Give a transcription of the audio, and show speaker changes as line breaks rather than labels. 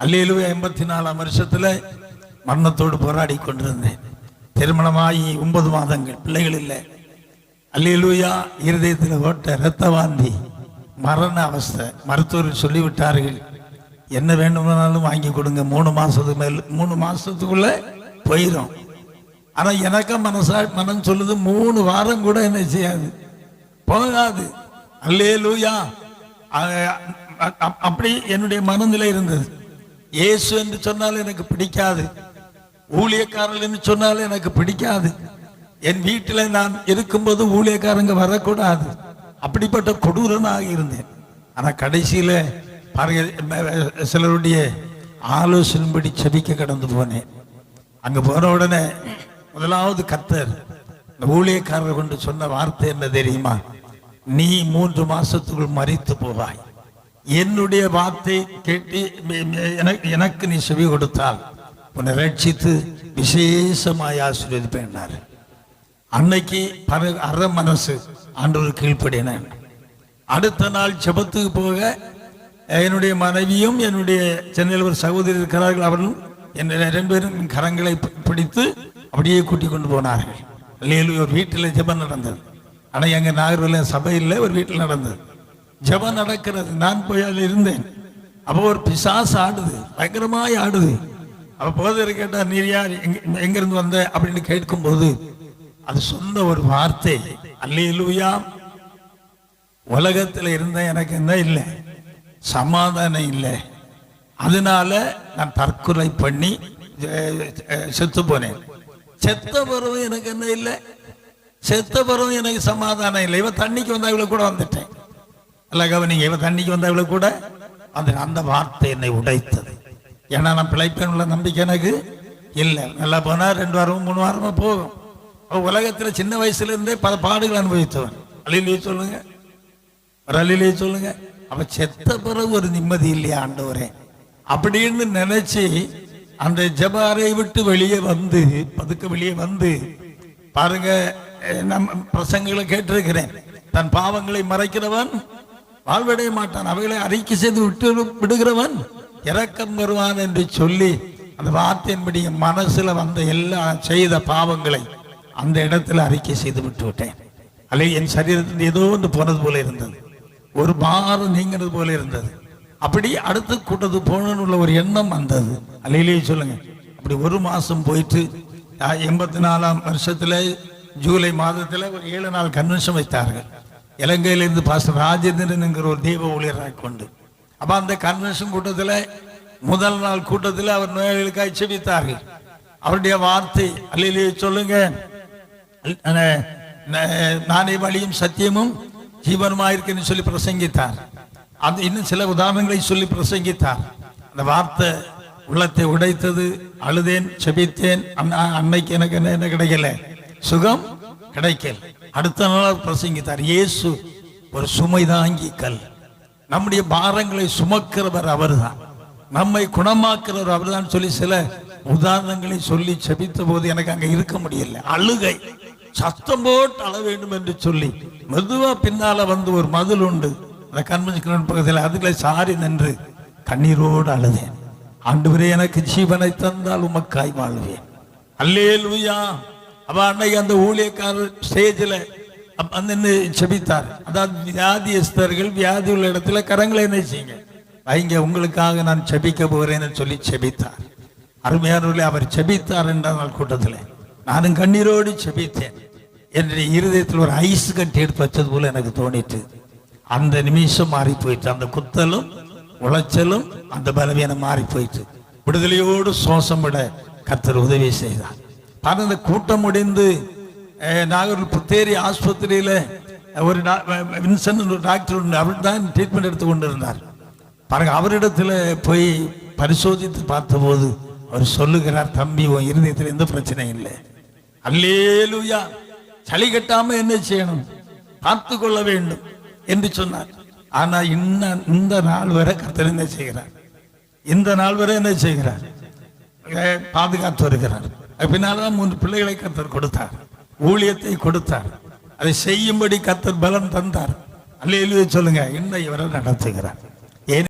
அல்லேலு எண்பத்தி நாலாம் வருஷத்துல மரணத்தோடு போராடி கொண்டிருந்தேன். திருமணமாகி ஒன்பது மாதங்கள் பிள்ளைகள் இல்லை. அல்லேலூயா இருதயத்தில் ஓட்ட இரத்த வாந்தி மரண அவஸ்தை மருத்துவர் சொல்லிவிட்டார்கள். என்ன வேண்டுமானாலும் வாங்கி கொடுங்க மூணு மாசத்துக்கு மேல் மூணு மாசத்துக்குள்ள போயிடும் ஆனால் எனக்கும் மனசா மனம் சொல்லுது மூணு வாரம் கூட என்ன செய்யாது. போகாது. அல்லே லூயா அப்படி என்னுடைய மனநிலை இருந்தது. இயேசு என்று சொன்னால் எனக்கு பிடிக்காது. ஊழியக்காரர்கள் என்று சொன்னால் எனக்கு பிடிக்காது. என் வீட்டில் நான் இருக்கும்போது ஊழியக்காரங்க வரக்கூடாது. அப்படிப்பட்ட கொடூரனாக இருந்தேன். ஆனால் கடைசியில் பாருங்க சிலருடைய ஆலோசனைப்படி செபிக்க கடந்து போனேன். அங்கே போன உடனே முதலாவது கத்தர் இந்த ஊழியக்காரர் கொண்டு சொன்ன வார்த்தை என்ன தெரியுமா? நீ மூன்று மாசத்துக்குள் மறித்து போவாய். என்னுடைய வார்த்தை கேட்டு எனக்கு எனக்கு நீ செவி கொடுத்தால் உன்னை ரட்சித்து விசேஷமாய் ஆசீர்வதிப்பேன் அன்னைக்கு பர அற மனசு ஆண்டவர் கீழ்ப்படினேன் அடுத்த நாள் ஜெபத்துக்கு போக என்னுடைய மனைவியும் என்னுடைய சென்னையில் ஒரு சகோதரி இருக்கிறார்கள். அவர்களும் என்னுடைய ரெண்டு பேரும் கரங்களை பிடித்து அப்படியே கூட்டி கொண்டு போனார்கள். இல்லையில் ஒரு வீட்டில் ஜெபம் நடந்தது. ஆனால் எங்கள் நாகர்வில் சபையில் ஒரு வீட்டில் நடந்தது. ஜெபம் நடக்கிறது. நான் போய் அதில் இருந்தேன். அப்போ ஒரு பிசாசு ஆடுது. பயங்கரமாய் ஆடுது. அப்போ போதர் கேட்டா நீர் யார்? எங்கிருந்து வந்த? அப்படின்னு கேட்கும்போது அது சொந்த ஒரு வார்த்தை. அல்லேலூயா. உலகத்துல இருந்த எனக்கு என்ன இல்லை? சமாதானம் இல்லை. அதனால நான் தற்கொலை பண்ணி செத்து போனேன். செத்த பிறகு எனக்கு என்ன இல்லை? செத்த பிறகு எனக்கு சமாதானம் இல்லை. இவன் தண்ணிக்கு வந்தா இவ்வளவு கூட வந்துட்டேன். நல்லா கவனிங்க இவன் தண்ணிக்கு வந்தவளுக்கு கூட அந்த அந்த வார்த்தை என்னை உடைத்தது. ஏன்னா நான் பிழைப்பேன் உள்ள நம்பிக்கை எனக்கு இல்லை. நல்லா போனா ரெண்டு வாரமும் மூணு வாரமும் போகும். உலகத்தில் உலகத்துல சின்ன வயசுல இருந்தே பல பாடுகள் அனுபவித்தவன். அழிலே சொல்லுங்க. ஒரு அழிலே சொல்லுங்க. அப்ப செத்த பிறகு ஒரு நிம்மதி இல்லையா ஆண்டவரே. அப்படின்னு நினைச்சு அந்த ஜபாரை விட்டு வெளியே வந்து பதுக்க வெளியே வந்து பாருங்க நம்ம பிரசங்களை கேட்டிருக்கிறேன். தன் பாவங்களை மறைக்கிறவன் வாழ்வடைய மாட்டான். அவைகளை அறிக்கை செய்து விட்டு விடுகிறவன் இறக்கம் வருவான் என்று சொல்லி அந்த வார்த்தையின்படி என் மனசுல வந்த எல்லா செய்த பாவங்களை அந்த இடத்துல அறிக்கை செய்து விட்டு விட்டேன். அல்லது என் சரீரத்தில் ஏதோ ஒன்று போனது போல இருந்தது. ஒரு பாரம் நீங்கிறது போல இருந்தது. அப்படி அடுத்து கூட்டத்து போகணும்னு உள்ள ஒரு எண்ணம் வந்தது. அல்லையிலேயே சொல்லுங்க. அப்படி ஒரு மாசம் போயிட்டு எண்பத்தி நாலாம் வருஷத்துல ஜூலை மாதத்துல ஒரு ஏழு நாள் கன்வென்ஷன் வைத்தார்கள். இலங்கையிலிருந்து பாஸ்டர் ராஜேந்திரன் என்கிற ஒரு தெய்வ ஊழியராக கொண்டு. அப்போ அந்த கன்வென்ஷன் கூட்டத்துல முதல் நாள் கூட்டத்தில் அவர் நோயாளிகளுக்காக செபித்தார்கள் அவருடைய வார்த்தை அல்லையிலேயே சொல்லுங்க. நானே வழியும் சத்தியமும் ஜீவனுமாயிருக்கேன்னு சொல்லி பிரசங்கித்தார். அது இன்னும் சில உதாரணங்களை சொல்லி பிரசங்கித்தார். அந்த வார்த்தை உள்ளத்தை உடைத்தது அழுதேன் செபித்தேன் அன்னைக்கு எனக்கு என்ன என்ன கிடைக்கல? சுகம் கிடைக்கல. அடுத்த நாள் பிரசங்கித்தார். இயேசு ஒரு சுமை தாங்கி கல். நம்முடைய பாரங்களை சுமக்கிறவர் அவர்தான். நம்மை குணமாக்குறவர் அவர்தான். சொல்லி சில உதாரணங்களை சொல்லி செபித்த போது எனக்கு அங்க இருக்க முடியல. அழுகை. சத்தம் போட்டு அழ வேண்டும் என்று சொல்லி மெதுவா பின்னால வந்து ஒரு மதில் உண்டு. அந்த கண்மஞ்சி பக்கத்தில் அதுல சாரி நின்று கண்ணீரோடு அழுதேன். ஆண்டு எனக்கு ஜீவனை தந்தால் உமக்காய் வாழ்வேன். அல்லேலூயா. அப்ப அன்னைக்கு அந்த ஊழியக்காரர் ஸ்டேஜில் வந்து செபித்தார். அதாவது வியாதியஸ்தர்கள் வியாதி உள்ள இடத்துல கரங்களை என்ன செய்யுங்க? வைங்க உங்களுக்காக நான் செபிக்க போகிறேன்னு சொல்லி செபித்தார். அருமையானவர்களே அவர் செபித்தார் என்றால் நாள் கூட்டத்தில். நானும் கண்ணீரோடு செபித்தேன். என்னுடைய இருதயத்தில் ஒரு ஐஸ் கட்டி எடுத்து வச்சது போல எனக்கு தோணிட்டு அந்த நிமிஷம் மாறி போயிட்டு அந்த குத்தலும் உளைச்சலும் அந்த பலவீனம் மாறி போயிட்டு விடுதலையோடு சுவாசம் விட கத்தர் உதவி செய்தார். தனது கூட்டம் முடிந்து நாகூர் புத்தேரி ஆஸ்பத்திரியில ஒரு வின்சன் ஒரு டாக்டர் உண்டு அவர் தான் ட்ரீட்மெண்ட் எடுத்து கொண்டு இருந்தார் பாருங்க அவரிடத்துல போய் பரிசோதித்து பார்த்தபோது அவர் சொல்லுகிறார் தம்பி உன் இருதயத்தில் எந்த பிரச்சனையும் இல்லை. அல்லேலுயா! சளி கட்டாம என்ன செய்யணும்? பார்த்து கொள்ள வேண்டும் என்று சொன்னார். ஆனா இன்ன இந்த நாள் வரை கர்த்தர் என்ன செய்கிறார்? இந்த நாள் வரை என்ன செய்கிறார்? பாதுகாத்து வருகிறார். பின்னால் பின்னால்தான் மூன்று பிள்ளைகளை கத்தர் கொடுத்தார். ஊழியத்தை கொடுத்தார். அதை செய்யும்படி கத்தர் பலம் தந்தார். அல்லேலூயா சொல்லுங்க என்ன இவரை நடத்துகிறார்.